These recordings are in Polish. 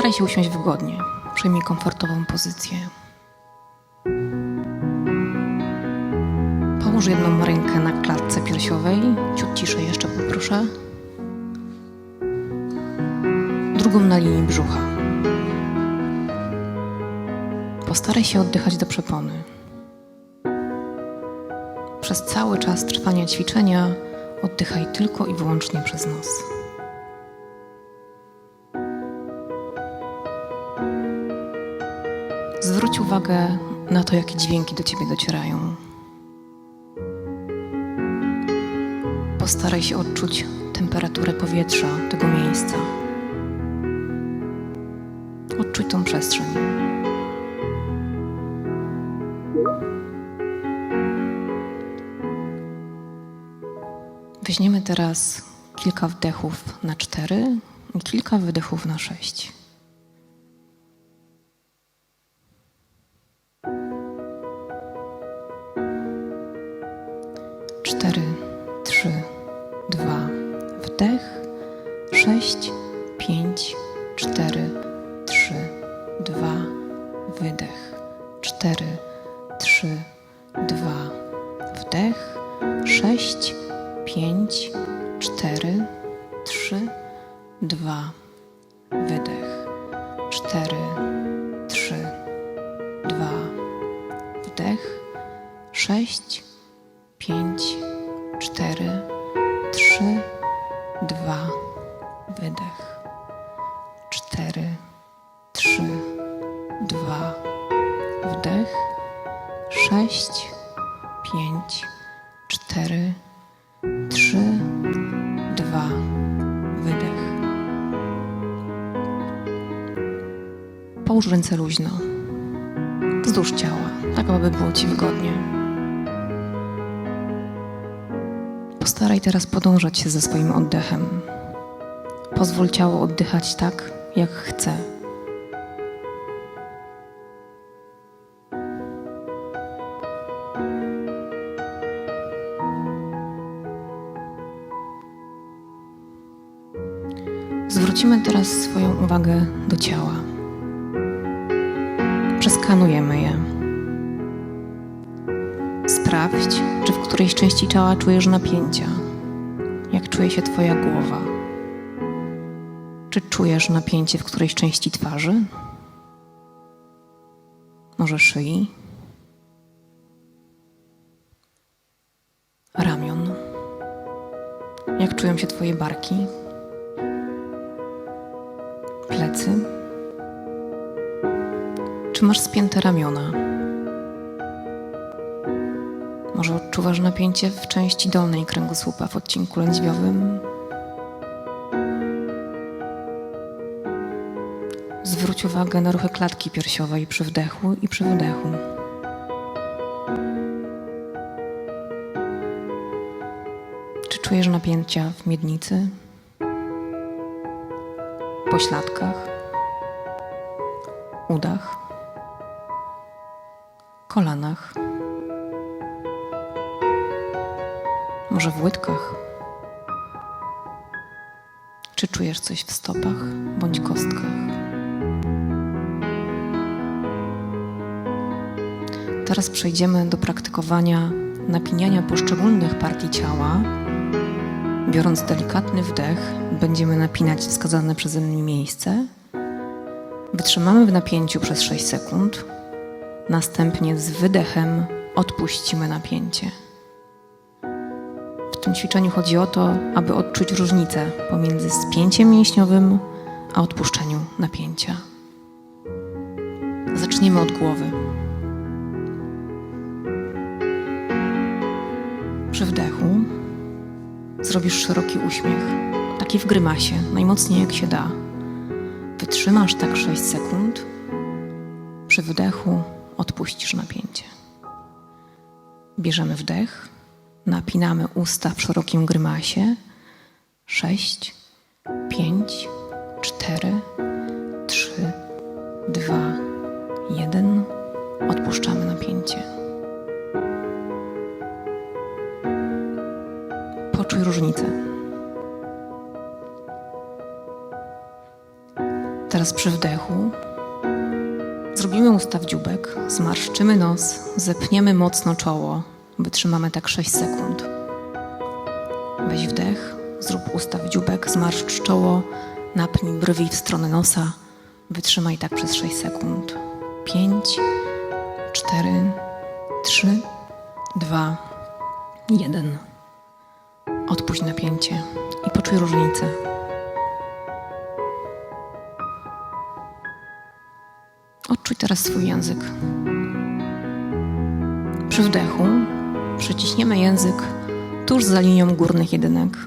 Postaraj się usiąść wygodnie. Przyjmij komfortową pozycję. Połóż jedną rękę na klatce piersiowej. Ciut ciszej jeszcze poproszę. Drugą na linii brzucha. Postaraj się oddychać do przepony. Przez cały czas trwania ćwiczenia oddychaj tylko i wyłącznie przez nos. Zwróć uwagę na to, jakie dźwięki do ciebie docierają. Postaraj się odczuć temperaturę powietrza tego miejsca. Odczuj tą przestrzeń. Weźmiemy teraz kilka wdechów na cztery i kilka wydechów na sześć. Dwa, wydech, cztery, trzy, dwa, wdech, sześć, pięć, cztery, trzy, dwa, wydech, cztery, trzy, dwa, wdech, sześć, pięć, cztery, trzy, dwa, wydech, cztery, sześć, pięć, cztery, trzy, dwa, wydech. Połóż ręce luźno, wzdłuż ciała, tak aby było Ci wygodnie. Postaraj teraz podążać się ze swoim oddechem. Pozwól ciało oddychać tak, jak chce. Zwrócimy teraz swoją uwagę do ciała. Przeskanujemy je. Sprawdź, czy w którejś części ciała czujesz napięcia. Jak czuje się Twoja głowa? Czy czujesz napięcie w którejś części twarzy? Może szyi? Ramion? Jak czują się Twoje barki? Plecy? Czy masz spięte ramiona? Może odczuwasz napięcie w części dolnej kręgosłupa w odcinku lędźwiowym? Zwróć uwagę na ruchy klatki piersiowej przy wdechu i przy wydechu. Czy czujesz napięcia w miednicy? Pośladkach? Udach? Kolanach? Może w łydkach? Czy czujesz coś w stopach bądź kostkach? Teraz przejdziemy do praktykowania napiniania poszczególnych partii ciała. Biorąc delikatny wdech, będziemy napinać wskazane przeze mnie miejsce. Wytrzymamy w napięciu przez 6 sekund. Następnie z wydechem odpuścimy napięcie. W tym ćwiczeniu chodzi o to, aby odczuć różnicę pomiędzy spięciem mięśniowym a odpuszczeniem napięcia. Zaczniemy od głowy. Przy wdechu zrobisz szeroki uśmiech, taki w grymasie, najmocniej jak się da. Wytrzymasz tak 6 sekund, przy wydechu odpuścisz napięcie. Bierzemy wdech, napinamy usta w szerokim grymasie. 6, 5, 4, Poczuj różnicę. Teraz przy wdechu zrobimy usta w dziubek, zmarszczymy nos, zepniemy mocno czoło. Wytrzymamy tak 6 sekund. Weź wdech, zrób usta w dziubek, zmarszcz czoło, napnij brwi w stronę nosa. Wytrzymaj tak przez 6 sekund. 5, 4, 3, 2, 1. Odpuść napięcie i poczuj różnicę. Odczuj teraz swój język. Przy wdechu przyciśniemy język tuż za linią górnych jedynek.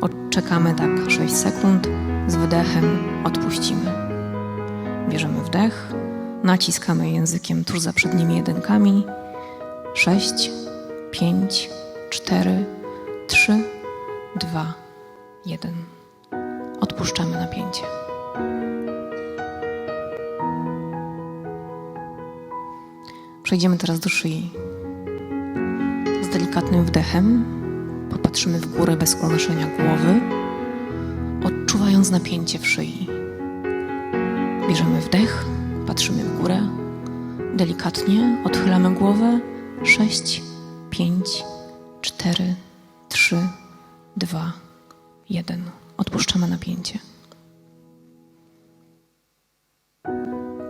Odczekamy tak 6 sekund, z wydechem odpuścimy. Bierzemy wdech, naciskamy językiem tuż za przednimi jedynkami. 6, 5, 4, 3, 2, 1. Odpuszczamy napięcie. Przejdziemy teraz do szyi. Z delikatnym wdechem popatrzymy w górę bez unoszenia głowy, odczuwając napięcie w szyi. Bierzemy wdech, patrzymy w górę, delikatnie odchylamy głowę. 6, 5, 4, 3, 2, 1. Odpuszczamy napięcie.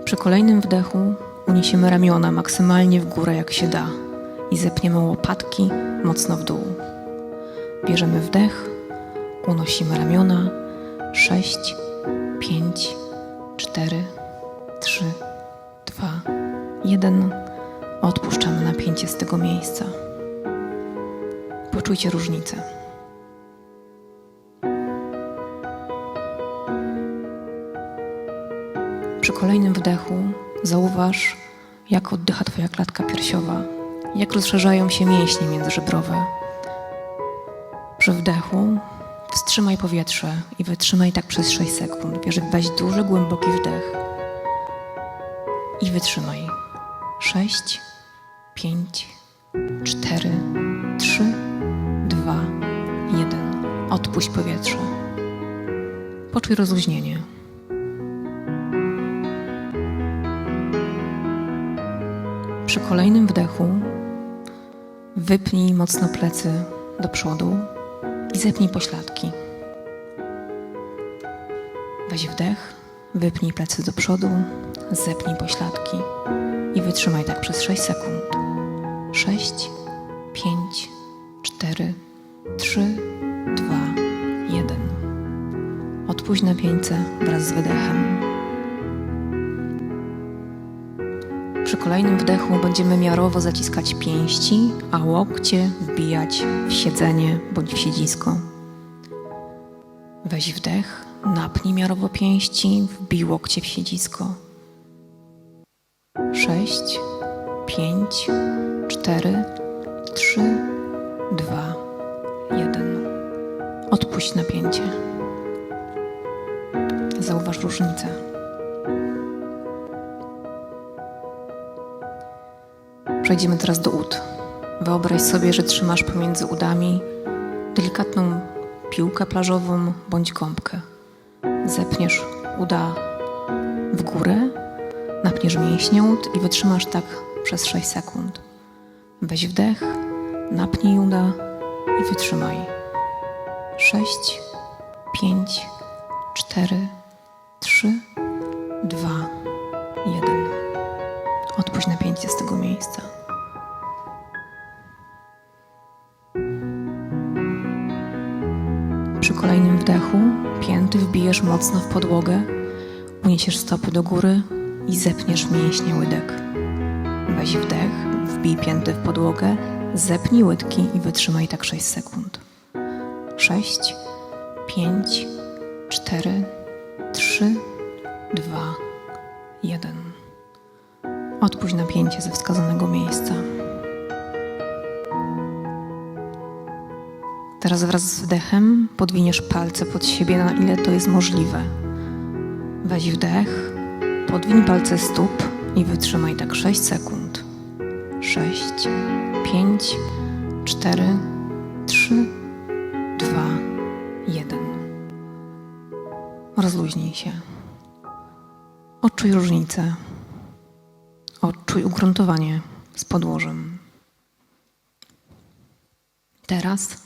Przy kolejnym wdechu uniesiemy ramiona maksymalnie w górę jak się da i zepniemy łopatki mocno w dół. Bierzemy wdech, unosimy ramiona. 6, 5, 4, 3, 2, 1. Odpuszczamy napięcie z tego miejsca. Poczujcie różnicę. Przy kolejnym wdechu zauważ, jak oddycha Twoja klatka piersiowa, jak rozszerzają się mięśnie międzyżebrowe. Przy wdechu wstrzymaj powietrze i wytrzymaj tak przez 6 sekund. Weź duży, głęboki wdech i wytrzymaj. 6, 5, 4, 3, 2, 1. Odpuść powietrze. Poczuj rozluźnienie. Przy kolejnym wdechu wypnij mocno plecy do przodu i zepnij pośladki. Weź wdech, wypnij plecy do przodu, zepnij pośladki i wytrzymaj tak przez 6 sekund. 6, 5, 4, 3, Odpuść napięcie wraz z wydechem. Przy kolejnym wdechu będziemy miarowo zaciskać pięści, a łokcie wbijać w siedzenie bądź w siedzisko. Weź wdech, napnij miarowo pięści, wbij łokcie w siedzisko. Sześć, pięć, cztery, trzy, dwa, jeden. Odpuść napięcie. Zauważ różnicę. Przejdziemy teraz do ud. Wyobraź sobie, że trzymasz pomiędzy udami delikatną piłkę plażową bądź gąbkę. Zepniesz uda w górę, napniesz mięśnie ud i wytrzymasz tak przez 6 sekund. Weź wdech, napnij uda i wytrzymaj. 6, 5, 4, 3, 2, 1. Odpuść napięcie z tego miejsca. Przy kolejnym wdechu pięty wbijesz mocno w podłogę, uniesiesz stopy do góry i zepniesz mięśnie łydek. Weź wdech, wbij pięty w podłogę, zepnij łydki i wytrzymaj tak 6 sekund. 6, 5, 4, 3, 2, 1. Odpuść napięcie ze wskazanego miejsca. Teraz wraz z wdechem podwiniesz palce pod siebie, na ile to jest możliwe. Weź wdech, podwiń palce stóp i wytrzymaj tak 6 sekund. 6, 5, 4, 3, 2, 1. Rozluźnij się. Odczuj różnicę. Odczuj ugruntowanie z podłożem. Teraz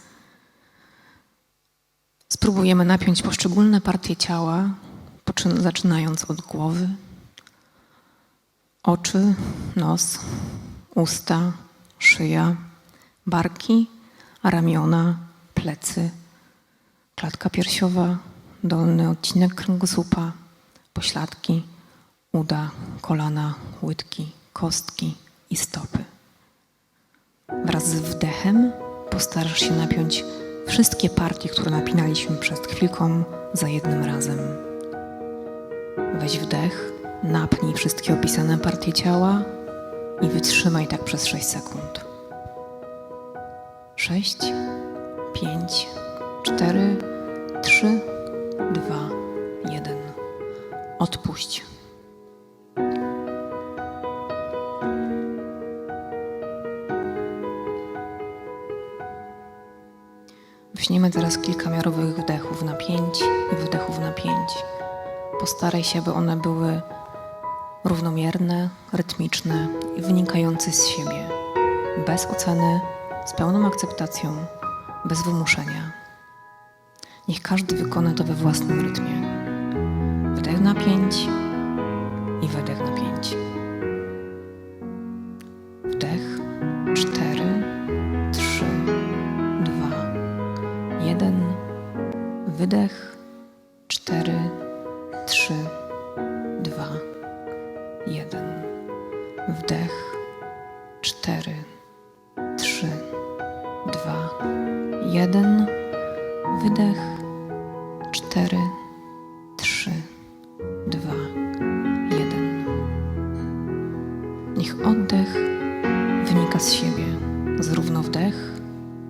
spróbujemy napiąć poszczególne partie ciała, zaczynając od głowy, oczy, nos, usta, szyja, barki, ramiona, plecy, klatka piersiowa, dolny odcinek kręgosłupa, pośladki, uda, kolana, łydki, kostki i stopy. Wraz z wdechem postarasz się napiąć wszystkie partie, które napinaliśmy przed chwilką za jednym razem. Weź wdech, napnij wszystkie opisane partie ciała i wytrzymaj tak przez 6 sekund. 6, 5, 4, 3, 2, 1. Odpuść. Weźmiemy teraz kilka miarowych wdechów na 5 i wydechów na 5. Postaraj się, aby one były równomierne, rytmiczne i wynikające z siebie, bez oceny, z pełną akceptacją, bez wymuszenia. Niech każdy wykona to we własnym rytmie. Wdech na 5 i wydech na 5. Wdech 4, Wydech 4, 3, 2, 1. Wdech 4, 3, 2, 1. Wydech 4, 3, 2, 1. Niech oddech wynika z siebie, zarówno wdech,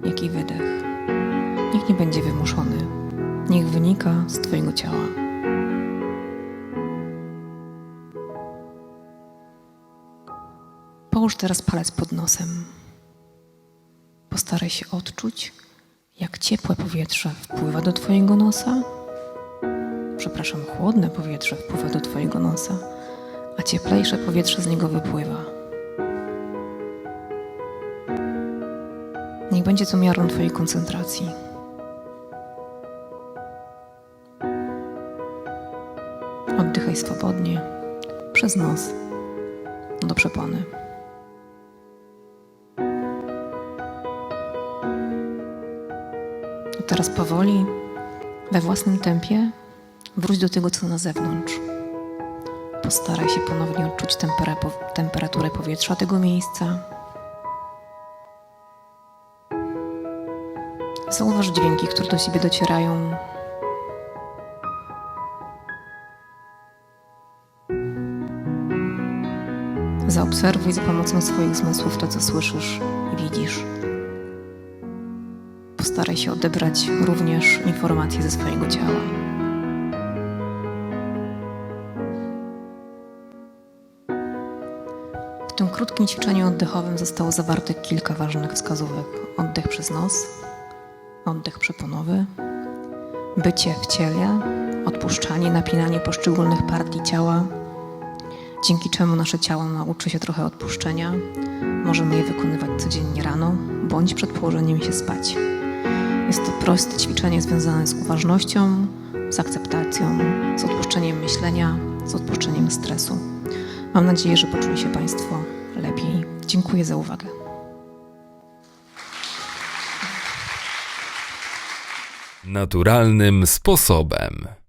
jak i wydech. Niech nie będzie wymuszony, niech wynika z Twojego ciała. Połóż teraz palec pod nosem. Postaraj się odczuć, jak ciepłe powietrze wpływa do Twojego nosa. Przepraszam, chłodne powietrze wpływa do Twojego nosa, a cieplejsze powietrze z niego wypływa. Niech będzie to miarą Twojej koncentracji. Oddychaj swobodnie przez nos do przepony. A teraz powoli, we własnym tempie, wróć do tego, co na zewnątrz. Postaraj się ponownie odczuć temperaturę powietrza tego miejsca. Zauważ dźwięki, które do ciebie docierają. Zaobserwuj za pomocą swoich zmysłów to, co słyszysz i widzisz. Postaraj się odebrać również informacje ze swojego ciała. W tym krótkim ćwiczeniu oddechowym zostało zawarte kilka ważnych wskazówek. Oddech przez nos, oddech przeponowy, bycie w ciele, odpuszczanie, napinanie poszczególnych partii ciała, dzięki czemu nasze ciało nauczy się trochę odpuszczenia. Możemy je wykonywać codziennie rano bądź przed położeniem się spać. Jest to proste ćwiczenie związane z uważnością, z akceptacją, z odpuszczeniem myślenia, z odpuszczeniem stresu. Mam nadzieję, że poczuli się Państwo lepiej. Dziękuję za uwagę. Naturalnym sposobem.